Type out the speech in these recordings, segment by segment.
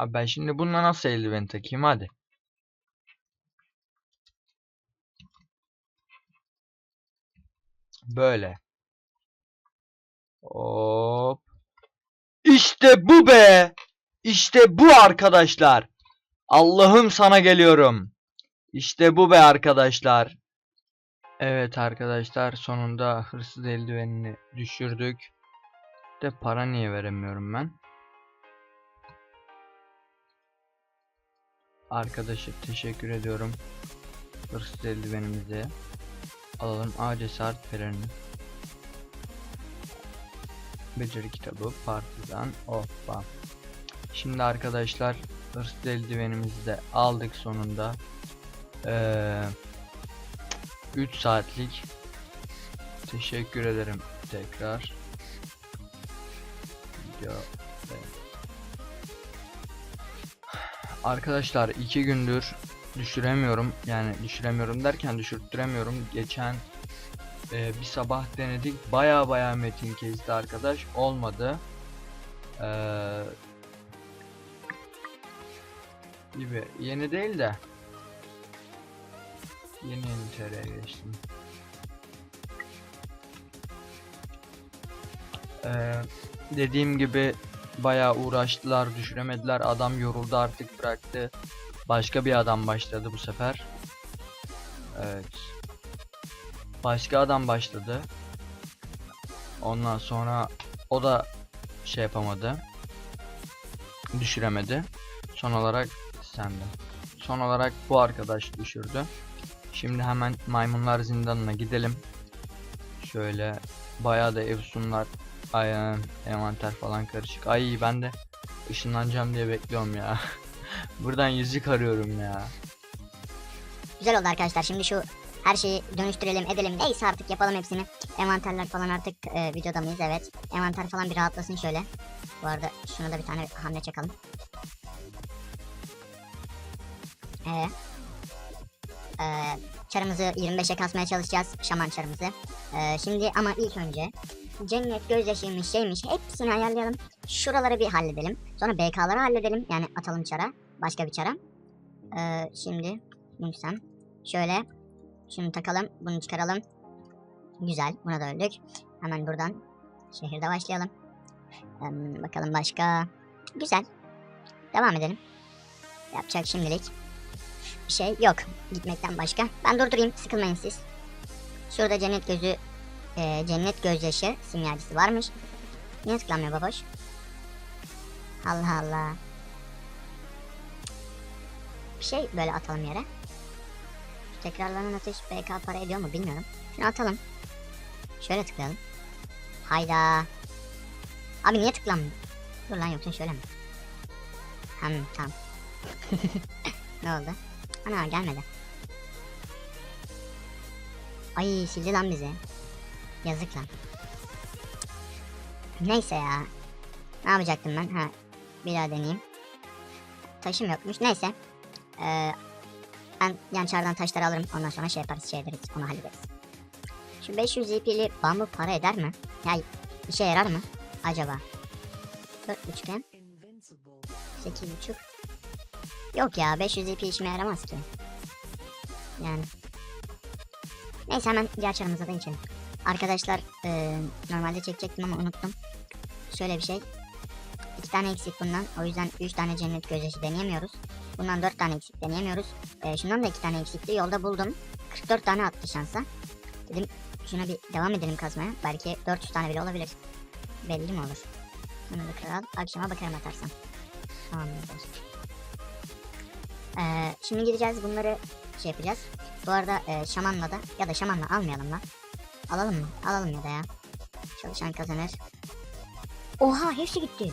Abi ben şimdi bununla nasıl eldiven takayım hadi. Böyle. Hop. İşte bu be. İşte bu arkadaşlar. Allah'ım sana geliyorum. İşte bu be arkadaşlar. Evet arkadaşlar sonunda hırsız eldivenini düşürdük. De para niye veremiyorum ben? Arkadaşa teşekkür ediyorum. Hırsız eldivenimizi alalım. A cesaret pelerini. Beceri kitabı, partizan, hoppa. Şimdi arkadaşlar hırsız eldivenimizi de aldık sonunda. Ee, 3 saatlik teşekkür ederim tekrar. Video Arkadaşlar iki gündür düşüremiyorum. Yani düşüremiyorum derken düşürttüremiyorum. Geçen e, bir sabah denedik. Baya baya metin kesti arkadaş. Olmadı. Ee, gibi. Yeni değil de. Yeni TR'ye geçtim. Ee, dediğim gibi bayağı uğraştılar düşüremediler. Adam yoruldu artık bıraktı. Başka bir adam başladı bu sefer. Evet. Başka adam başladı. Ondan sonra o da şey yapamadı. Düşüremedi. Son olarak sen de son olarak bu arkadaş düşürdü. Şimdi hemen maymunlar zindanına gidelim. Şöyle bayağı da efsunlar Ay, envanter falan karışık. Ay ben de ışınlanacağım diye bekliyorum ya. Buradan yüzük arıyorum ya. Güzel oldu arkadaşlar. Şimdi şu her şeyi dönüştürelim edelim. Neyse artık yapalım hepsini. Envanterler falan artık e, videoda mıyız? Evet. Envanter falan bir rahatlasın şöyle. Bu arada şuna da bir tane hamle çakalım. Ee, ee, çarımızı 25'e kasmaya çalışacağız. Şaman çarımızı. Ee, şimdi ama ilk önce cennet gözyaşıymış şeymiş hepsini ayarlayalım. Şuraları bir halledelim. Sonra BK'ları halledelim. Yani atalım çara. Başka bir çara. Ee, şimdi Nüksem. Şöyle şunu takalım. Bunu çıkaralım. Güzel. Buna da öldük. Hemen buradan şehirde başlayalım. Ee, bakalım başka. Güzel. Devam edelim. Yapacak şimdilik bir şey yok. Gitmekten başka. Ben durdurayım. Sıkılmayın siz. Şurada cennet gözü e, cennet gözyaşı simyacısı varmış. Niye tıklanmıyor baboş? Allah Allah. Bir şey böyle atalım yere. Tekrarlanan atış BK para ediyor mu bilmiyorum. Şunu atalım. Şöyle tıklayalım. Hayda. Abi niye tıklanmıyor? Dur lan yoksa şöyle mi? Hmm, tamam. ne oldu? Ana gelmedi. Ay sildi lan bizi. Yazık lan. Neyse ya. Ne yapacaktım ben? Ha, bir daha deneyeyim. Taşım yokmuş. Neyse. Ee, ben yan çardan taşları alırım. Ondan sonra şey yaparız, şey ederiz. Onu hallederiz. Şu 500 ipili bambu para eder mi? Ya işe yarar mı? Acaba? 4.5 hem. 8.5. Yok ya 500 ip işime yaramaz ki. Yani. Neyse hemen diğer çarımıza da geçelim. Arkadaşlar e, normalde çekecektim ama unuttum. Şöyle bir şey. İki tane eksik bundan. O yüzden 3 tane cennet gözyaşı deneyemiyoruz. Bundan 4 tane eksik deneyemiyoruz. E, şundan da 2 tane eksikti. Yolda buldum. 44 tane attı şansa. Dedim şuna bir devam edelim kazmaya. Belki 400 tane bile olabilir. Belli mi olur? Bunu da kral. Akşama bakarım atarsam. Tamam dostum. Ee, şimdi gideceğiz bunları şey yapacağız. Bu arada e, şamanla da ya da şamanla almayalım lan. Alalım mı? Alalım ya da ya. Çalışan kazanır. Oha hepsi gitti.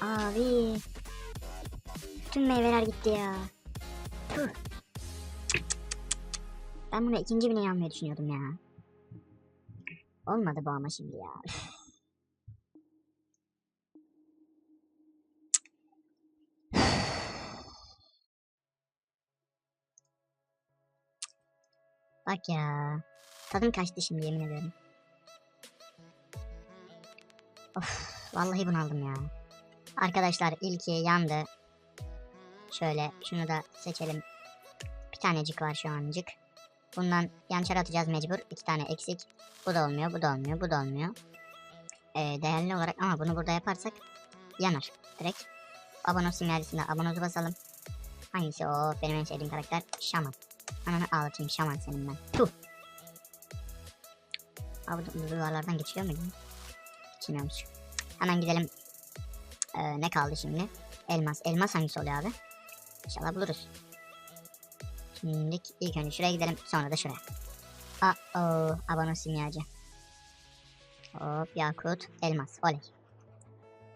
Abi. Tüm meyveler gitti ya. Puh. Ben buna ikinci bineği almayı düşünüyordum ya. Olmadı bu ama şimdi ya. Bak ya. Tadım kaçtı şimdi yemin ediyorum. Of vallahi bunaldım ya. Arkadaşlar ilki yandı. Şöyle şunu da seçelim. Bir tanecik var şu ancık. Bundan yançar atacağız mecbur. İki tane eksik. Bu da olmuyor, bu da olmuyor, bu da olmuyor. Ee, değerli olarak ama bunu burada yaparsak yanar direkt. Abonos simyacısında abonozu basalım. Hangisi o? Benim en sevdiğim karakter Şaman. Ananı ağlatayım Şaman senin ben. Tuh. Abi bu duvarlardan geçiyor muydu? Geçmiyormuş. Hemen gidelim. Ee, ne kaldı şimdi? Elmas. Elmas hangisi oluyor abi? İnşallah buluruz. Şimdi ilk önce şuraya gidelim sonra da şuraya. Aa, o abonos simyacı. Hop yakut elmas oley.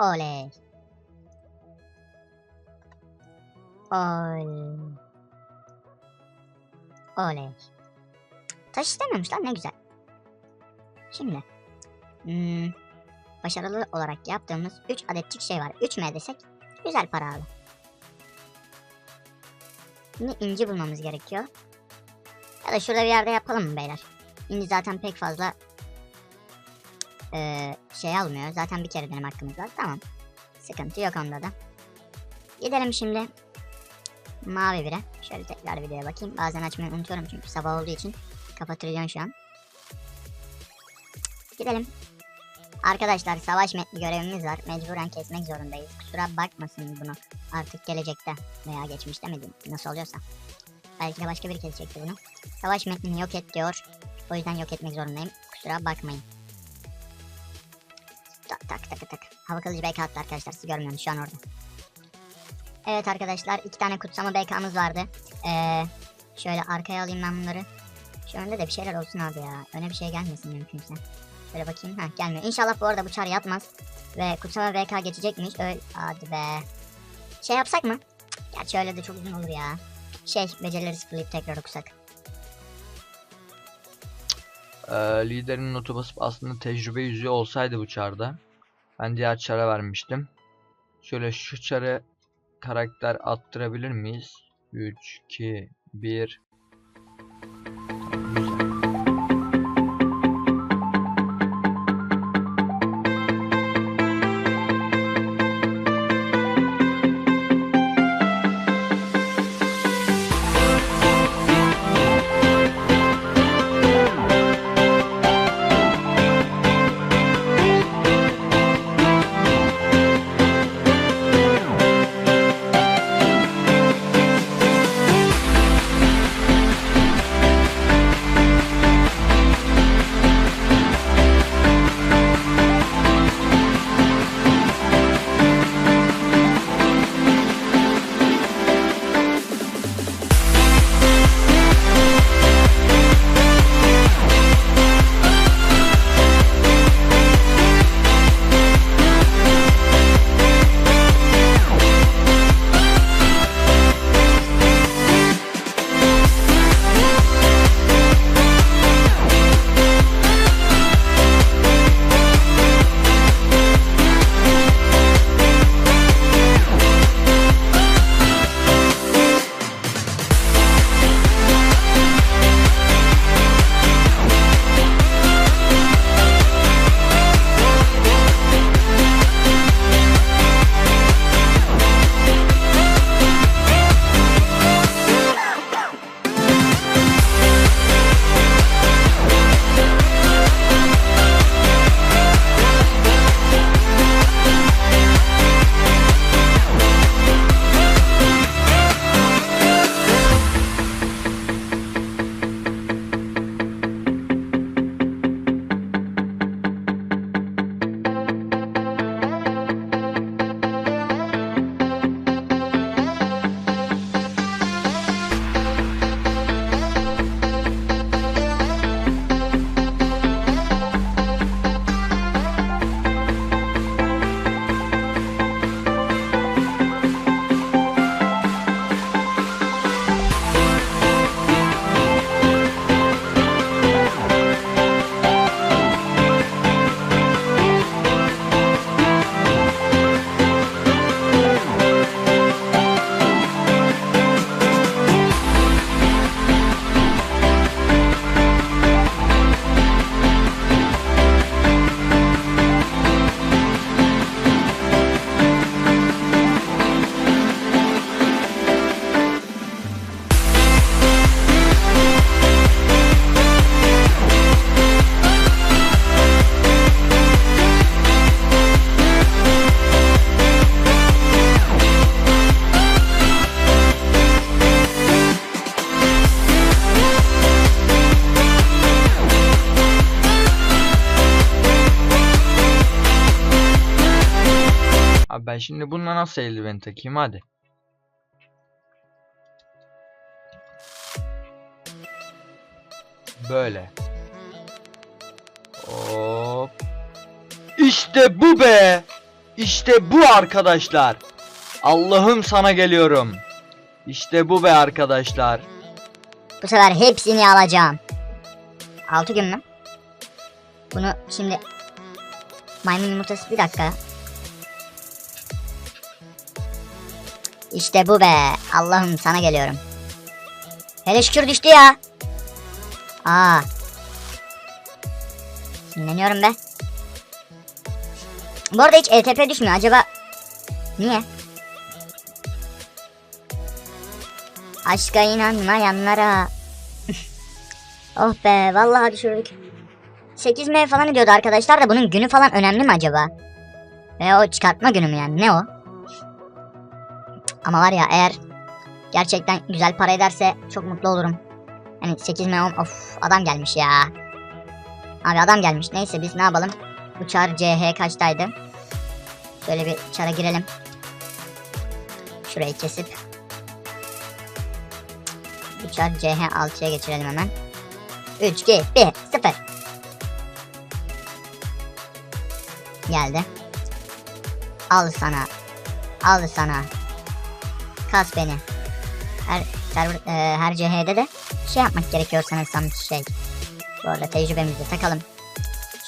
Oley. Oley. Oley. Taş istemiyormuş lan ne güzel. Şimdi. Hmm, başarılı olarak yaptığımız 3 adetçik şey var. 3 mü desek? Güzel para abi. Şimdi inci bulmamız gerekiyor. Ya da şurada bir yerde yapalım mı beyler? İnci zaten pek fazla eee, şey almıyor. Zaten bir kere benim hakkımız var. Tamam. Sıkıntı yok onda da. Gidelim şimdi mavi bire. Şöyle tekrar videoya bakayım. Bazen açmayı unutuyorum çünkü sabah olduğu için kapatılıyor şu an. Gidelim. Arkadaşlar savaş metni görevimiz var. Mecburen kesmek zorundayız. Kusura bakmasın bunu. Artık gelecekte veya geçmişte mi nasıl oluyorsa. Belki de başka biri kesecekti bunu. Savaş metnini yok et diyor. O yüzden yok etmek zorundayım. Kusura bakmayın. Tak tak tak tak. Hava kılıcı BK attı arkadaşlar. Siz görmüyorsunuz şu an orada. Evet arkadaşlar iki tane kutsama BK'mız vardı. Ee, şöyle arkaya alayım ben bunları. Şu önde de bir şeyler olsun abi ya. Öne bir şey gelmesin mümkünse. Şöyle bakayım. Heh gelmiyor. İnşallah bu arada bu çar yatmaz. Ve kutsama BK geçecekmiş. Öyle. Hadi be. Şey yapsak mı? Gerçi öyle de çok uzun olur ya. Şey becerileri sıfırlayıp tekrar okusak. Ee, liderin notu basıp aslında tecrübe yüzüğü olsaydı bu çarda. Ben diğer çara vermiştim. Şöyle şu çarı karakter attırabilir miyiz? 3, 2, 1. Ben şimdi bununla nasıl eldiven takayım hadi. Böyle. Hop. İşte bu be. İşte bu arkadaşlar. Allah'ım sana geliyorum. İşte bu be arkadaşlar. Bu sefer hepsini alacağım. 6 gün mü? Bunu şimdi maymun yumurtası bir dakika. İşte bu be. Allah'ım sana geliyorum. Hele şükür düştü ya. Aa. Sinirleniyorum be. Bu arada hiç ETP düşmüyor. Acaba niye? Aşka inanmayanlara. oh be vallahi düşürdük. 8 M falan ediyordu arkadaşlar da bunun günü falan önemli mi acaba? Ve o çıkartma günü mü yani ne o? Ama var ya eğer gerçekten güzel para ederse çok mutlu olurum. Hani 8 M of adam gelmiş ya. Abi adam gelmiş. Neyse biz ne yapalım? Bu çar CH kaçtaydı? Şöyle bir çara girelim. Şurayı kesip Uçar CH 6'ya geçirelim hemen. 3, 2, 1, 0. Geldi. Al sana. Al sana. Kas beni. Her server, e, her CH'de de şey yapmak gerekiyor sanırsam şey. Bu arada tecrübemizi takalım.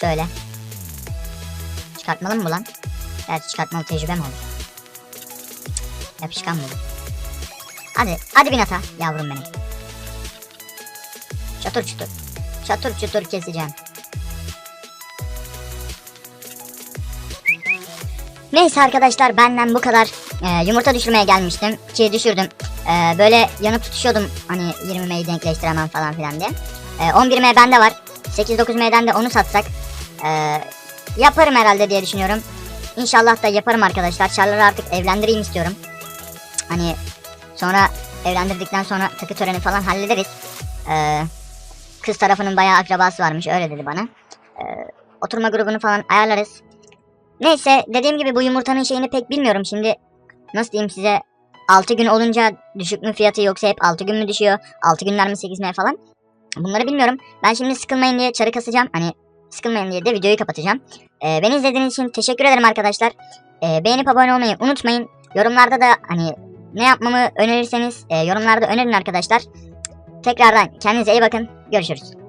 Şöyle. Çıkartmalı mı bu lan? Gerçi çıkartmalı tecrübe mi Yapışkan mı? Hadi, hadi bin ata yavrum benim. Çatır çutur. Çatır çutur keseceğim. Neyse arkadaşlar benden bu kadar. Ee, yumurta düşürmeye gelmiştim. Ki düşürdüm. Ee, böyle yanıp tutuşuyordum. Hani 20M'yi denkleştiremem falan filan diye. Ee, 11M bende var. 8-9M'den de onu satsak. ee, yaparım herhalde diye düşünüyorum. İnşallah da yaparım arkadaşlar. Çarları artık evlendireyim istiyorum. Hani sonra evlendirdikten sonra takı töreni falan hallederiz. Ee, kız tarafının bayağı akrabası varmış öyle dedi bana. Ee, oturma grubunu falan ayarlarız. Neyse dediğim gibi bu yumurtanın şeyini pek bilmiyorum. Şimdi nasıl diyeyim size 6 gün olunca düşük mü fiyatı yoksa hep 6 gün mü düşüyor? 6 günler mi 8 mi falan? Bunları bilmiyorum. Ben şimdi sıkılmayın diye çarı kasacağım. Hani sıkılmayın diye de videoyu kapatacağım. Ee, beni izlediğiniz için teşekkür ederim arkadaşlar. Ee, beğenip abone olmayı unutmayın. Yorumlarda da hani ne yapmamı önerirseniz e, yorumlarda önerin arkadaşlar. Tekrardan kendinize iyi bakın. Görüşürüz.